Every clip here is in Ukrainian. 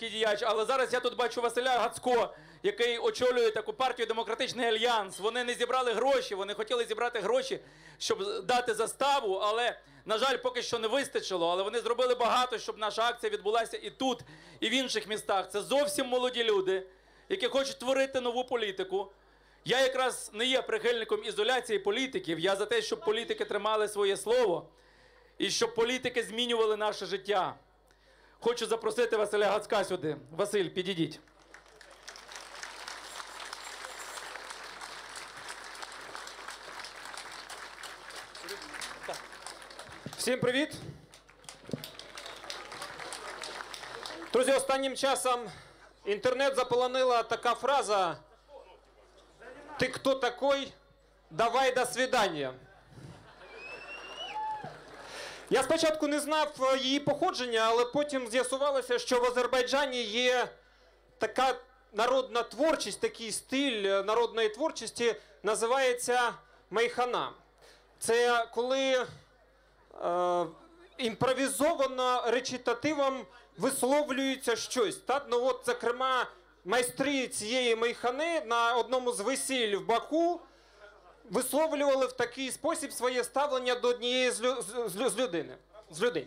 діяч, але зараз я тут бачу Василя Гацько, який очолює таку партію Демократичний альянс. Вони не зібрали гроші, вони хотіли зібрати гроші, щоб дати заставу, але на жаль, поки що не вистачило. Але вони зробили багато, щоб наша акція відбулася і тут, і в інших містах. Це зовсім молоді люди, які хочуть творити нову політику. Я якраз не є прихильником ізоляції політиків. Я за те, щоб політики тримали своє слово і щоб політики змінювали наше життя. Хочу запросити Василя Гацька сюди. Василь, підійдіть. Всім привіт! Друзі, останнім часом інтернет заполонила така фраза «Ти хто такой? Давай до свидання». Я спочатку не знав е, її походження, але потім з'ясувалося, що в Азербайджані є така народна творчість, такий стиль е, народної творчості, називається майхана. Це коли е, імпровізовано речитативом висловлюється щось. Та? Ну, от, зокрема, майстри цієї мейхани на одному з весіль в Баку висловлювали в такий спосіб своє ставлення до однієї з, лю- з, людини. З людей.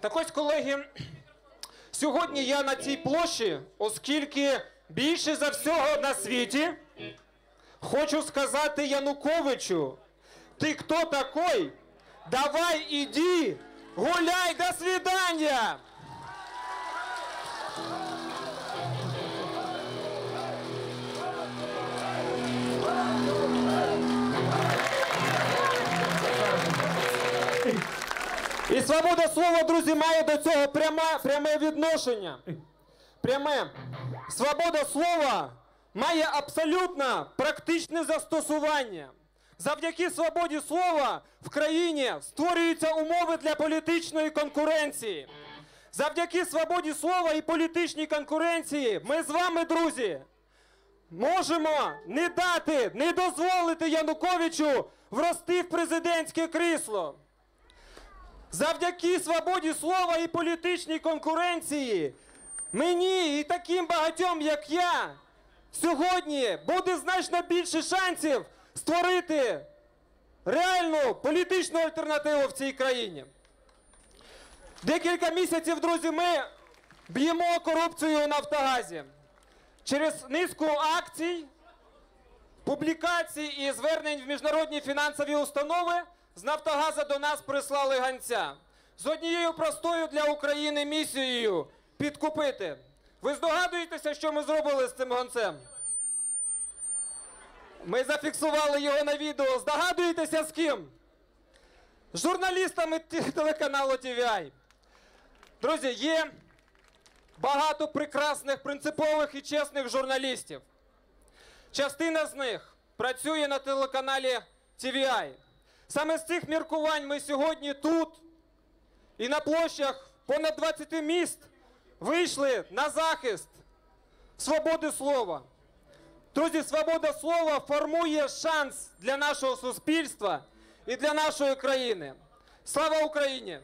Так ось, колеги, сьогодні я на цій площі, оскільки більше за всього на світі хочу сказати Януковичу, ти хто такой? Давай иди, гуляй, до свидания! І свобода слова, друзі, має до цього пряме, пряме відношення. Пряме. Свобода слова має абсолютно практичне застосування. Завдяки свободі слова в країні створюються умови для політичної конкуренції. Завдяки свободі слова і політичній конкуренції ми з вами, друзі, можемо не дати, не дозволити Януковичу врости в президентське крісло. Завдяки свободі слова і політичній конкуренції мені і таким багатьом, як я, сьогодні буде значно більше шансів створити реальну політичну альтернативу в цій країні. Декілька місяців, друзі, ми б'ємо корупцію у Нафтогазі. Через низку акцій, публікацій і звернень в міжнародні фінансові установи з Нафтогаза до нас прислали ганця з однією простою для України місією підкупити. Ви здогадуєтеся, що ми зробили з цим гонцем? Ми зафіксували його на відео. Здогадуєтеся з ким? З журналістами телеканалу TVI. Друзі, є багато прекрасних, принципових і чесних журналістів. Частина з них працює на телеканалі TVI. Саме з цих міркувань ми сьогодні тут і на площах понад 20 міст вийшли на захист свободи слова. Друзі, свобода слова формує шанс для нашого суспільства і для нашої країни. Слава Україні!